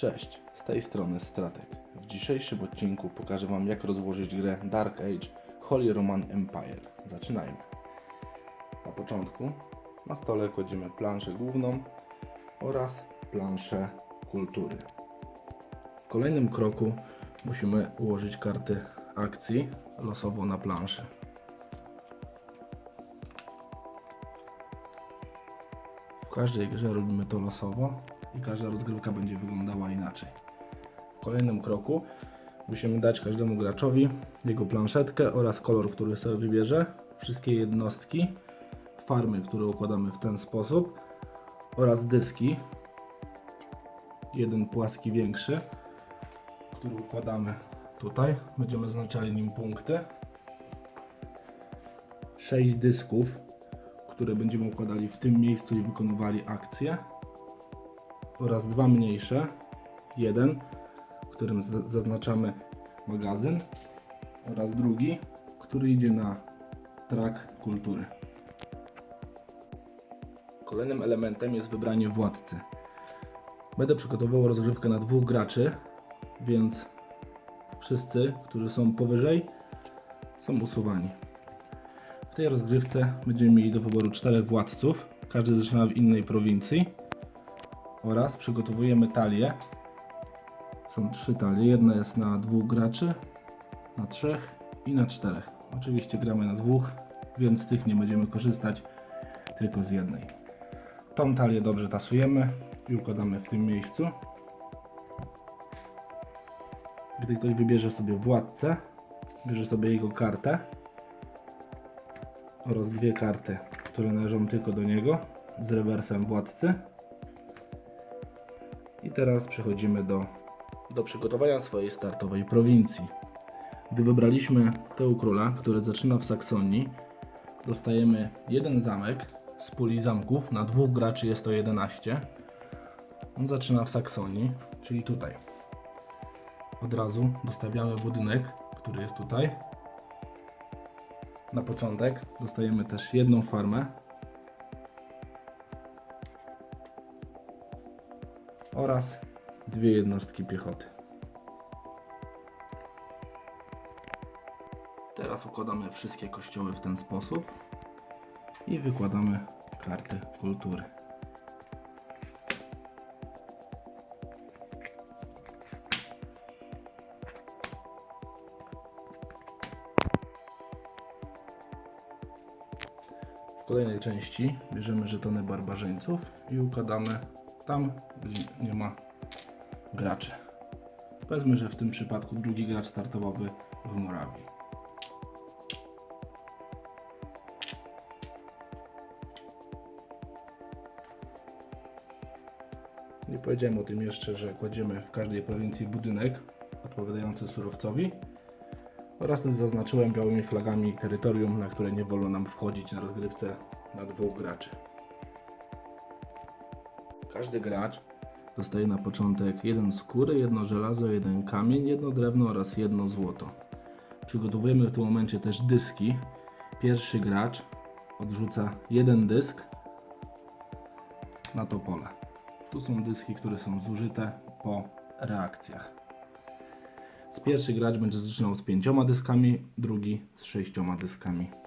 Cześć, z tej strony Stratek. W dzisiejszym odcinku pokażę Wam jak rozłożyć grę Dark Age Holy Roman Empire. Zaczynajmy. Na początku na stole kładziemy planszę główną oraz planszę kultury. W kolejnym kroku musimy ułożyć karty akcji losowo na planszy. W każdej grze robimy to losowo i każda rozgrywka będzie wyglądała inaczej. W kolejnym kroku musimy dać każdemu graczowi jego planszetkę oraz kolor, który sobie wybierze, wszystkie jednostki, farmy, które układamy w ten sposób oraz dyski. Jeden płaski większy, który układamy tutaj. Będziemy zaznaczali nim punkty. 6 dysków, które będziemy układali w tym miejscu i wykonywali akcje oraz dwa mniejsze. Jeden, w którym zaznaczamy magazyn oraz drugi, który idzie na trak kultury. Kolejnym elementem jest wybranie władcy. Będę przygotowywał rozgrywkę na dwóch graczy, więc wszyscy, którzy są powyżej, są usuwani. W tej rozgrywce będziemy mieli do wyboru czterech władców. Każdy zaczyna w innej prowincji. Oraz przygotowujemy talię. Są trzy talie. Jedna jest na dwóch graczy, na trzech i na czterech. Oczywiście gramy na dwóch, więc z tych nie będziemy korzystać, tylko z jednej. Tą talię dobrze tasujemy i układamy w tym miejscu. Gdy ktoś wybierze sobie władcę, bierze sobie jego kartę oraz dwie karty, które należą tylko do niego z rewersem władcy. I teraz przechodzimy do, do przygotowania swojej startowej prowincji. Gdy wybraliśmy tę króla, który zaczyna w Saksonii, dostajemy jeden zamek z puli zamków. Na dwóch graczy jest to 11. On zaczyna w Saksonii, czyli tutaj. Od razu dostawiamy budynek, który jest tutaj. Na początek dostajemy też jedną farmę oraz dwie jednostki piechoty. Teraz układamy wszystkie kościoły w ten sposób i wykładamy karty kultury. Kolejnej części bierzemy żetony barbarzyńców i układamy tam, gdzie nie ma graczy. Powiedzmy, że w tym przypadku drugi gracz startowałby w Morawii. Nie powiedziałem o tym jeszcze, że kładziemy w każdej prowincji budynek odpowiadający surowcowi oraz też zaznaczyłem białymi flagami terytorium, na które nie wolno nam wchodzić na rozgrywce na dwóch graczy. Każdy gracz dostaje na początek jeden skóry, jedno żelazo, jeden kamień, jedno drewno oraz jedno złoto. Przygotowujemy w tym momencie też dyski. Pierwszy gracz odrzuca jeden dysk na to pole. Tu są dyski, które są zużyte po reakcjach. Z pierwszy gracz będzie zaczynał z pięcioma dyskami, drugi z sześcioma dyskami.